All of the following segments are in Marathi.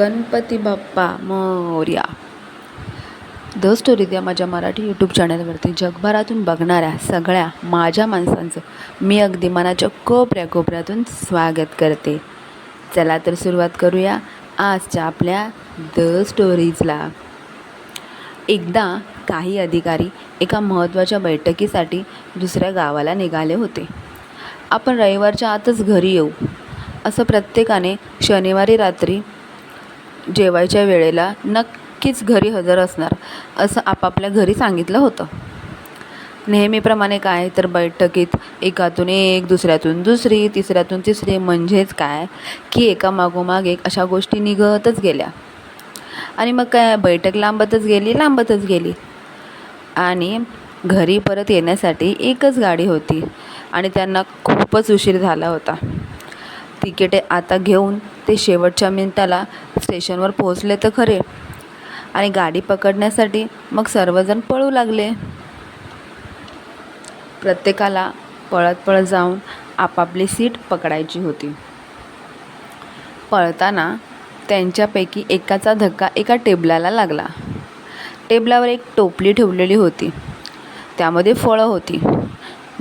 गणपती बाप्पा मोर्या. द स्टोरी द्या माझ्या मराठी यूट्यूब चॅनलवरती जगभरातून बघणाऱ्या सगळ्या माझ्या माणसांचं मी अगदी मनाच्या कोपऱ्या कोपऱ्यातून स्वागत करते. चला तर सुरुवात करूया आजच्या आपल्या द स्टोरीजला एकदा काही अधिकारी एका महत्त्वाच्या बैठकीसाठी दुसऱ्या गावाला निघाले होते. आपण रविवारच्या आतच घरी येऊ. असं प्रत्येकाने शनिवारी रात्री जेवायच्या वेळेला नक्कीच घरी हजर असणार असं आपापल्या घरी सांगितलं होतं. नेहमीप्रमाणे काय तर बैठकीत एकातून एक दुसऱ्यातून दुसरी तिसऱ्यातून तिसरी म्हणजेच काय की एका मागोमाग एक अशा गोष्टी निघतच गेल्या. आणि मग काय बैठक लांबतच गेली लांबतच गेली. आणि घरी परत येण्यासाठी एकच गाडी होती आणि त्यांना खूपच उशीर झाला होता. तिकिटे आता घेऊन ते शेवटच्या मिनिटाला स्टेशनवर पोहोचले तर खरे. आणि गाडी पकडण्यासाठी मग सर्वजण पळू लागले. प्रत्येकाला पळत पळत जाऊन आपापली सीट पकडायची होती. पळताना त्यांच्यापैकी एकाचा धक्का एका टेबलाला लागला. टेबलावर एक टोपली ठेवलेली होती. त्यामध्ये फळं होती.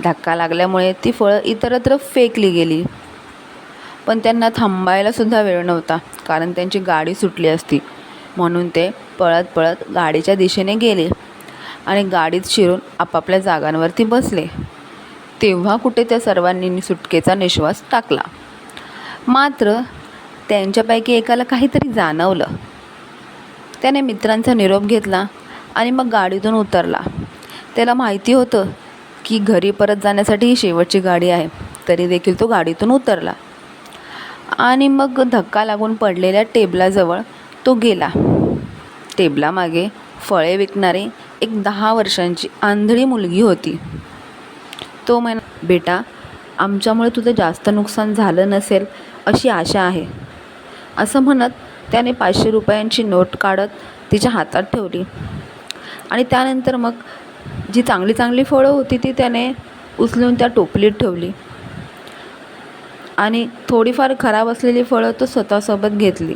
धक्का लागल्यामुळे ती फळं इतरत्र फेकली गेली. पण त्यांना थांबायला सुद्धा वेळ नव्हता कारण त्यांची गाडी सुटली असती. म्हणून ते पळत पळत गाडीच्या दिशेने गेले आणि गाडीत शिरून आपापल्या जागांवरती बसले. तेव्हा कुठे त्या सर्वांनी सुटकेचा निश्वास टाकला. मात्र त्यांच्यापैकी एकाला काहीतरी जाणवलं. त्याने मित्रांचा निरोप घेतला आणि मग गाडीतून उतरला. त्याला माहिती होतं की घरी परत जाण्यासाठी ही शेवटची गाडी आहे तरी देखील तो गाडीतून उतरला. आणि मग धक्का लागून पडलेल्या टेबलाजवळ तो गेला. टेबलामागे फळे विकणारी एक दहा वर्षांची आंधळी मुलगी होती. तो म्हणा बेटा आमच्यामुळे तुझं जास्त नुकसान झालं नसेल अशी आशा आहे. असं म्हणत त्याने पाचशे रुपयांची नोट काढत तिच्या हातात ठेवली. आणि त्यानंतर मग जी चांगली चांगली फळं होती ती त्याने उचलून त्या टोपलीत ठेवली. आणि थोडीफार खराब असलेली फळं तो स्वतःसोबत घेतली.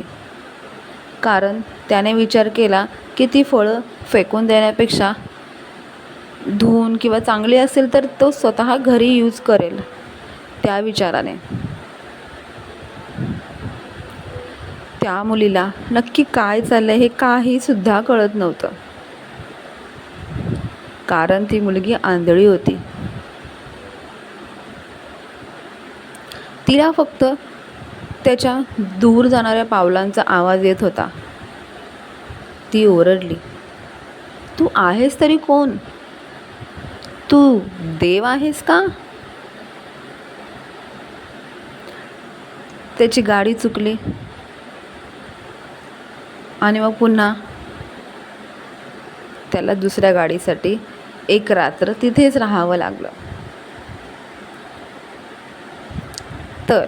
कारण त्याने विचार केला की ती फळं फेकून देण्यापेक्षा धुवून किंवा चांगली असेल तर तो स्वतः घरी यूज करेल त्या विचाराने. त्या मुलीला नक्की काय चाललं हे काहीसुद्धा कळत नव्हतं. कारण ती मुलगी आंधळी होती. तिला फक्त त्याच्या दूर जाणाऱ्या पावलांचा आवाज येत होता. ती ओरडली तू आहेस तरी कोण? तू देव आहेस का? त्याची गाडी चुकली आणि मग पुन्हा त्याला दुसऱ्या गाडीसाठी एक रात्र तिथेच राहावं लागलं. तर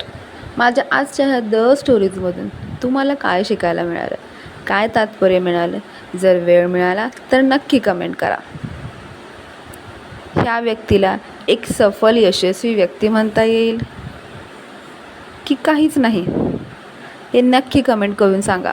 माझ्या आजच्या ह्या द स्टोरीजमधून तुम्हाला काय शिकायला मिळालं? काय तात्पर्य मिळालं? जर वेळ मिळाला तर नक्की कमेंट करा. ह्या व्यक्तीला एक सफल यशस्वी व्यक्ती म्हणता येईल की काहीच नाही? हे नक्की कमेंट करून सांगा.